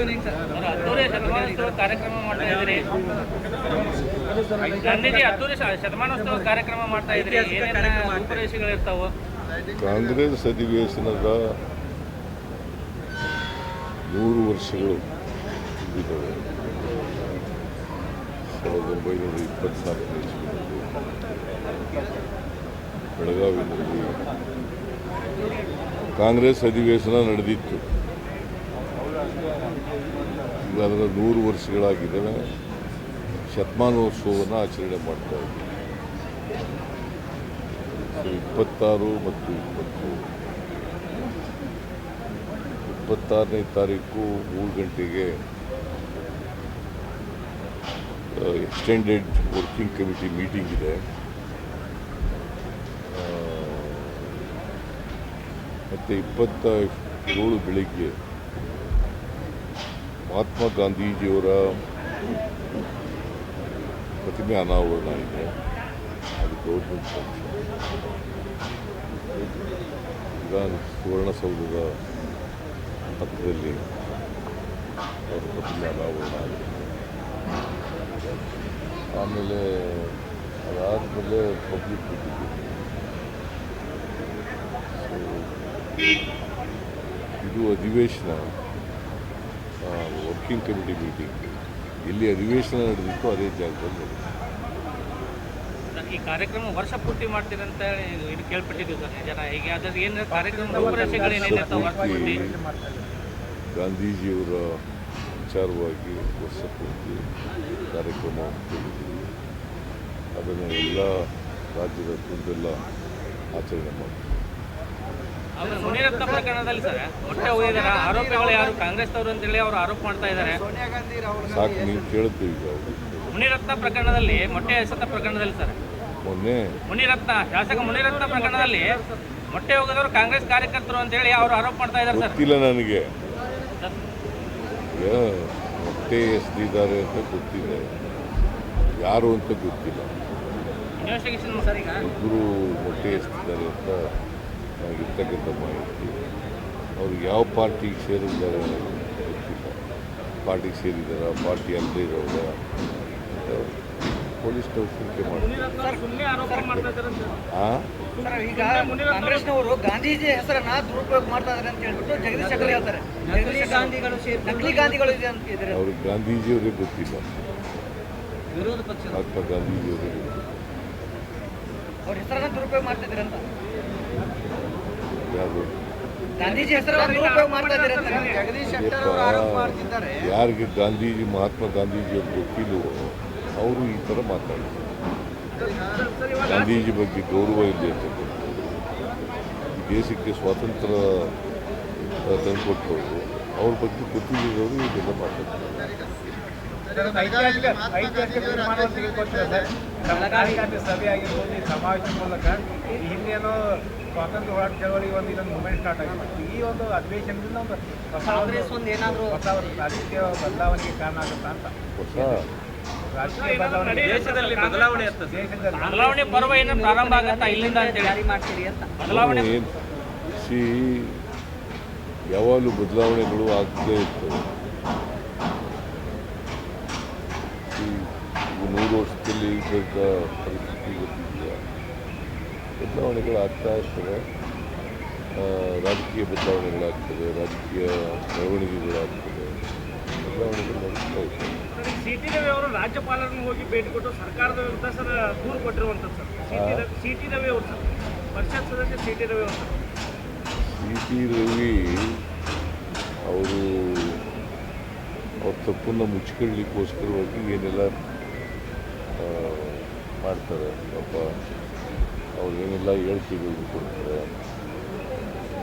ಶತಮಾನೋತ್ಸವ ಕಾರ್ಯಕ್ರಮ ಮಾಡ್ತಾ ಇದ್ರಿ ಗಾಂಧೀಜಿ ಹತ್ತೂರೇ ಶತಮಾನೋತ್ಸವ ಕಾರ್ಯಕ್ರಮ ಮಾಡ್ತಾ ಇದ್ರಿ ಕಾಂಗ್ರೆಸ್ ಅಧಿವೇಶನದ ನೂರು ವರ್ಷಗಳು ಸಾವಿರದ ಒಂಬೈನೂರ ಇಪ್ಪತ್ತ್ನಾಲ್ಕನೇ ಇಸ್ವಿನಲ್ಲಿ ಬೆಳಗಾವಿನಲ್ಲಿ ಕಾಂಗ್ರೆಸ್ ಅಧಿವೇಶನ ನಡೆದಿತ್ತು. ಅದರ ನೂರು ವರ್ಷಗಳಾಗಿದ್ದಾವೆ. ಶತಮಾನೋತ್ಸವವನ್ನು ಆಚರಣೆ ಮಾಡ್ತಾ ಇದ್ದೀವಿ. ಇಪ್ಪತ್ತಾರು ಮತ್ತು ಇಪ್ಪತ್ತು. ಇಪ್ಪತ್ತಾರನೇ ತಾರೀಕು ಮೂರು ಗಂಟೆಗೆ ಎಕ್ಸ್ಟೆಂಡೆಡ್ ವರ್ಕಿಂಗ್ ಕಮಿಟಿ ಮೀಟಿಂಗ್ ಇದೆ. ಮತ್ತು ಇಪ್ಪತ್ತ ಏಳು ಬೆಳಿಗ್ಗೆ ಮಹಾತ್ಮ ಗಾಂಧೀಜಿಯವರ ಪ್ರತಿಮೆ ಅನಾವರಣ ಇದೆ. ಅದು ಗೌರ್ಮೆಂಟ್ ಫಂಕ್ಷನ್ ಸುವರ್ಣಸೌಧದ ಹತ್ತಿರದಲ್ಲಿ ಅವರ ಪ್ರತಿಮೆ ಅನಾವರಣ ಆಗಿದೆ. ಆಮೇಲೆ ಅದಾದಮೇಲೆ ಪಬ್ಲಿಕ್ ಇದು ಅಧಿವೇಶನ. ವರ್ಕಿಂಗ್ ಕಮಿಟಿ ಮೀಟಿಂಗ್ ಎಲ್ಲಿ ಅಧಿವೇಶನ ನಡೆದಿತ್ತು ಅದೇ ಜಾಗದಲ್ಲಿ ಈ ಕಾರ್ಯಕ್ರಮ ವರ್ಷ ಪೂರ್ತಿ ಮಾಡ್ತೀರಂತ ಹೇಳಿ ಇದು- ಸರ್ ಜನ. ಈಗ ಅದ್ರ ಏನು ಕಾರ್ಯಕ್ರಮ ಗಾಂಧೀಜಿಯವರ ವಿಚಾರವಾಗಿ ವರ್ಷ ಪೂರ್ತಿ ಕಾರ್ಯಕ್ರಮ ಅದನ್ನು ಎಲ್ಲ ರಾಜ್ಯದ ಕುಂದೆಲ್ಲ ಆಚರಣೆ ಮಾಡ್ತೀವಿ. ಮುನಿರತ್ನ ಪ್ರಕರಣದಲ್ಲಿ ಸರ್ ಮೊಟ್ಟೆ ಹೋಗಿದಾರ ಆರೋಪಿಗಳು ಯಾರು? ಕಾಂಗ್ರೆಸ್ನವರು ಅಂತೇಳಿ ಅವರು ಆರೋಪ ಮಾಡ್ತಾ ಇದ್ದಾರೆ. ಸಾಕು ನೀವು ಅವ್ರು. ಮುನಿರತ್ನ ಪ್ರಕರಣದಲ್ಲಿ ಮೊಟ್ಟೆ ಎಸೆತ ಪ್ರಕರಣದಲ್ಲಿ ಸರ್. ಮೊನ್ನೆ. ಮುನಿರತ್ನ ಶಾಸಕ ಮುನಿರತ್ನ ಪ್ರಕರಣದಲ್ಲಿ ಮೊಟ್ಟೆ ಹೋಗಿದವರು ಕಾಂಗ್ರೆಸ್ ಕಾರ್ಯಕರ್ತರು ಅಂತೇಳಿ ಅವರು ಆರೋಪ ಮಾಡ್ತಾ ಇದ್ದಾರೆ ಸರ್. ಗೊತ್ತಿಲ್ಲ ನನಗೆ. ಮೊಟ್ಟೆ ಎಸೆದಿದ್ದಾರೆ ಅಂತ ಗೊತ್ತಿದೆ. ಯಾರು ಅಂತ ಗೊತ್ತಿಲ್ಲ. ಇನ್ವೆಸ್ಟಿಗೇಷನ್ ಸರ್ ಈಗ? ಇಬ್ಬರು ಮೊಟ್ಟೆ ಎಸೆದಿದ್ದಾರೆ ಅಂತ ನನಗಿರ್ತಕ್ಕಂಥ ಮಾಹಿತಿ. ಅವರು ಯಾವ ಪಾರ್ಟಿಗೆ ಸೇರಿದ್ದಾರೆ? ಅನ್ನೋದು ಗೊತ್ತಿಲ್ಲ ಪಾರ್ಟಿಗೆ ಸೇರಿದಾರ ಪಾರ್ಟಿ ಅಲ್ಲದೆ ಇರೋದ ಪೊಲೀಸ್ ತನಿಖೆ ಮಾಡ್ತಾರೆ. ಆರೋಪ ಮಾಡ್ತಾ ಇದ್ದಾರೆ ಆ? ಸರ್, ಈಗ ಕಾಂಗ್ರೆಸ್ನವರು ಗಾಂಧೀಜಿ ಹೆಸರನ್ನ ದುರುಪಯೋಗ ಮಾಡ್ತಾ ಇದ್ದಾರೆ ಅಂತ ಹೇಳ್ಬಿಟ್ಟು ಜಗದೀಶ್ ಶೆಟ್ಟರ್ ಹೇಳ್ತಾರೆ. ನಕಲಿ ಗಾಂಧಿಗಳು ನಕಲಿ ಗಾಂಧಿಗಳು ಇದೆ ಅಂತ ಇದ್ದಾರೆ. ಅವ್ರಿಗೆ ಗಾಂಧೀಜಿಯವರೇ ಗೊತ್ತಿಲ್ಲ. ವಿರೋಧ ಪಕ್ಷ. ಮಹಾತ್ಮ ಗಾಂಧೀಜಿಯವರೇ ಅವ್ರ ಹೆಸರನ್ನ ದುರುಪಯೋಗ ಮಾಡ್ತಾ ಯಾರಿಗೆ ಗಾಂಧೀಜಿ ಮಹಾತ್ಮ ಗಾಂಧೀಜಿ ಅವ್ರು ಗೊತ್ತಿಲ್ಲವೋ ಅವರು ಈ ಥರ ಮಾತಾಡ್ತಾರೆ. ಗಾಂಧೀಜಿ ಬಗ್ಗೆ ಗೌರವ ಇದೆ ಅಂತ ಈ ದೇಶಕ್ಕೆ ಸ್ವಾತಂತ್ರ್ಯ ತಂದುಕೊಟ್ಟವರು ಅವ್ರ ಬಗ್ಗೆ ಗೊತ್ತಿಲ್ಲದವರು ಇದೆಲ್ಲ ಮಾತಾಡ್ತಾರೆ. ಐತಿಹಾಸಿಕ ತೀರ್ಮಾನವನ್ನು ತೆಗೆದುಕೊಟ್ಟಿದ್ದಾರೆ ಸಭೆ ಆಗಿರ್ಬೋದು ಈ ಸಮಾವೇಶ ಮೂಲಕ ಈ ಹಿಂದೇನೋ ಸ್ವಾತಂತ್ರ್ಯ ಹೋರಾಟ ಚಳವಳಿ ಒಂದು ಇದೊಂದು ಮೂಮೆಂಟ್ ಸ್ಟಾರ್ಟ್ ಆಗಿತ್ತು. ಈ ಒಂದು ಅಧಿವೇಶನದಿಂದ ಒಂದು ಹೊಸ ಕಾಂಗ್ರೆಸ್ ಒಂದು ಏನಾದ್ರು ಹೊಸ ರಾಜಕೀಯ ಬದಲಾವಣೆಗೆ ಕಾರಣ ಆಗುತ್ತಾ ಅಂತ. ಹೊಸ ರಾಜಕೀಯ ಬದಲಾವಣೆ ದೇಶದಲ್ಲಿ ಬದಲಾವಣೆ ಬದಲಾವಣೆ ಪರ್ವ ಏನು ಪ್ರಾರಂಭ ಆಗತ್ತಾ ಇಲ್ಲಿಂದ ಅಂತೇಳಿ. ಜಾರಿ ಮಾಡ್ತೀರಿ ಅಂತ. ಬದಲಾವಣೆ ಸಿ ಯಾವಾಗಲೂ ಬದಲಾವಣೆಗಳು ಆಗ್ತೇ ಇರ್ತವೆ ಈ ಈ ನೂರು ವರ್ಷದಲ್ಲಿ ಇದ್ದ ಪರಿಸ್ಥಿತಿ ಗೊತ್ತಿದೆಯಾ ಬದಲಾವಣೆಗಳಾಗ್ತಾ ಇರ್ತವೆ. ರಾಜಕೀಯ ಬದಲಾವಣೆಗಳಾಗ್ತದೆ ರಾಜಕೀಯ ಬೆಳವಣಿಗೆಗಳಾಗ್ತದೆ ಬದಲಾವಣೆಗಳು ನಡೀತಾ ಇರ್ತವೆ. ಸಿ ಟಿ ರವಿ ಅವರು ರಾಜ್ಯಪಾಲರನ್ನು ಹೋಗಿ ಭೇಟಿ ಕೊಟ್ಟು ಸರ್ಕಾರದ ವಿರುದ್ಧ ಸರ್ ದೂರು ಕೊಟ್ಟಿರುವಂಥದ್ದು ಸರ್. ಸಿ ಟಿ ರವಿ ಅವರು ಸರ್. ಪರಿಷತ್ ಸದಸ್ಯ ಸಿ ಟಿ ರವಿ ಅವರು ಸರ್. ಸಿ ಟಿ ರವಿ ಅವರು ಅವ್ರ ತಪ್ಪನ್ನು ಮುಚ್ಚಿಕೊಳ್ಳಲಿಕ್ಕೋಸ್ಕರವಾಗಿ ಏನೆಲ್ಲ ಮಾಡ್ತಾರೆ. ಪಾಪ ಅವ್ರು ಏನೆಲ್ಲ ಹೇಳಿಕೆಗಳನ್ನು ಕೊಡ್ತಾರೆ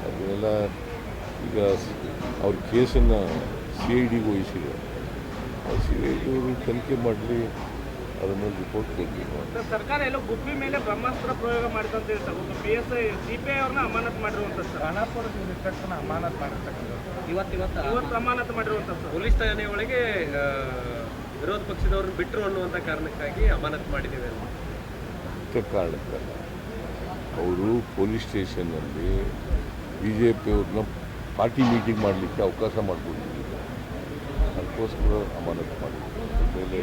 ಅದನ್ನೆಲ್ಲ ಈಗ ಅವ್ರ ಕೇಸನ್ನು ಸಿ ಐ ಡಿಗೆ ವಹಿಸಿದೆ. ಸಿ ಐ ಡಿ ಅವರು ತನಿಖೆ ಮಾಡಲಿ ಅದನ್ನು ಮೇಲೆ ರಿಪೋರ್ಟ್ ಕೊಡಲಿ ಸರ್, ಸರ್ಕಾರ ಎಲ್ಲ ಗುಪ್ಪಿ ಮೇಲೆ ಬ್ರಹ್ಮಾಸ್ತ್ರ ಪ್ರಯೋಗ ಮಾಡಿದಂತ ಅಂತ ಹೇಳಿ ಒಂದು P S I C P I ಅವ್ರನ್ನ ಅಮಾನತ್ ಮಾಡಿರುವಂಥದ್ದು ಸರ್. ಖಾನಾಪುರ ಇನ್ಸ್ಪೆಕ್ಟರ್ನ ಅಮಾನತ್ ಮಾಡಿರ್ತಕ್ಕಂಥದ್ದು. ಇವತ್ತು ಇವತ್ತು? ಇವತ್ತು ಅಮಾನತ್ ಮಾಡಿರುವಂಥದ್ದು ಸರ್. ಪೊಲೀಸ್ ಠಾಣೆ ಒಳಗೆ ವಿರೋಧ ಪಕ್ಷದವರನ್ನು ಬಿಟ್ಟರು ಅನ್ನುವಂಥ ಕಾರಣಕ್ಕಾಗಿ ಅಮಾನತ್ ಮಾಡಿದ್ದೇವೆ ಅಂತ ಮುಖ್ಯ ಕಾರಣಕ್ಕಲ್ಲ. ಅವರು ಪೊಲೀಸ್ ಸ್ಟೇಷನ್ನಲ್ಲಿ ಬಿ ಜೆ ಪಿಯವ್ರನ್ನ ಪಾರ್ಟಿ ಮೀಟಿಂಗ್ ಮಾಡಲಿಕ್ಕೆ ಅವಕಾಶ ಮಾಡಿಕೊಟ್ಟಿದ್ದಾರೆ. ಅದಕ್ಕೋಸ್ಕರ ಅಮಾನತು ಮಾಡಿದ್ರು ಮೇಲೆ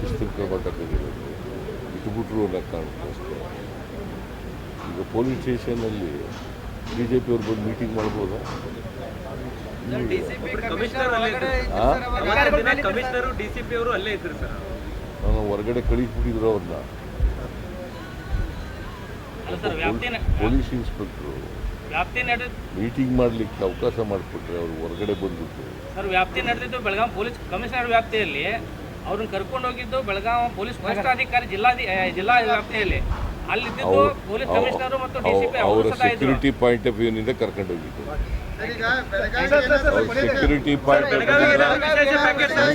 ಶಿಸ್ತಿನ ಕ್ರಮ ತಗೊಂಡಿರೋದು ಇಟ್ಬಿಟ್ರು ಅನ್ನೋ ಕಾರಣಕ್ಕೋಸ್ಕರ. ಈಗ ಪೊಲೀಸ್ ಸ್ಟೇಷನಲ್ಲಿ ಬಿ ಜೆ ಪಿಯವ್ರು ಬಂದು ಮೀಟಿಂಗ್ ಮಾಡ್ಬೋದಾ? ಹೊರಗಡೆ ಕಳಿಸ್ಬಿಟ್ಟಿದ್ರು ಅವ್ರನ್ನ. ಅಲ್ಲ ಸರ್ ವ್ಯಾಪ್ತಿ ನ- ಪೊಲೀಸ್ ಇನ್ಸ್ಪೆಕ್ಟರ್. ವ್ಯಾಪ್ತಿ ನಡೆ ಮೀಟಿಂಗ್ ಮಾಡಲಿಕ್ಕೆ ಅವಕಾಶ ಮಾಡಿಕೊಟ್ರೆ ಅವ್ರು ಹೊರಗಡೆ ಬಂದ್ಬಿಟ್ಟು. ಸರ್ ವ್ಯಾಪ್ತಿ ನಡೆದಿದ್ದು ಬೆಳಗಾವಿ ಪೊಲೀಸ್ ಕಮಿಷನರ್ ವ್ಯಾಪ್ತಿಯಲ್ಲಿ ಅವ್ರನ್ನ ಕರ್ಕೊಂಡು ಹೋಗಿದ್ದು ಬೆಳಗಾವಿ ಪೊಲೀಸ್ ವರಿಷ್ಠಾಧಿಕಾರಿ ಜಿಲ್ಲಾಧಿ ಆ, ಜಿಲ್ಲಾ ವ್ಯಾಪ್ತಿಯಲ್ಲಿ. ಅಲ್ಲಿದ್ದು ಪೊಲೀಸ್ ಕಮಿಷನರ್ ಮತ್ತು ಡಿಸಿಪಿ ಅವರು ಸೆಕ್ಯೂರಿಟಿ ಪಾಯಿಂಟ್ ಆಫ್ ವ್ಯೂನಿಂದ ಕರ್ಕೊಂಡು ಹೋಗಿದ್ದು. ಸೆಕ್ಯೂರಿಟಿ ಆಫ್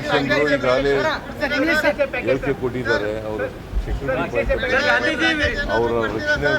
ವ್ಯೂನಿಂದ ಈಗಾಗಲೇ ಹೇಳಿಕೆ ಕೊಟ್ಟಿದ್ದಾರೆ ಅವರು ಸೆಕ್ಯೂರಿಟಿ ಅವರ ರಕ್ಷಣೆ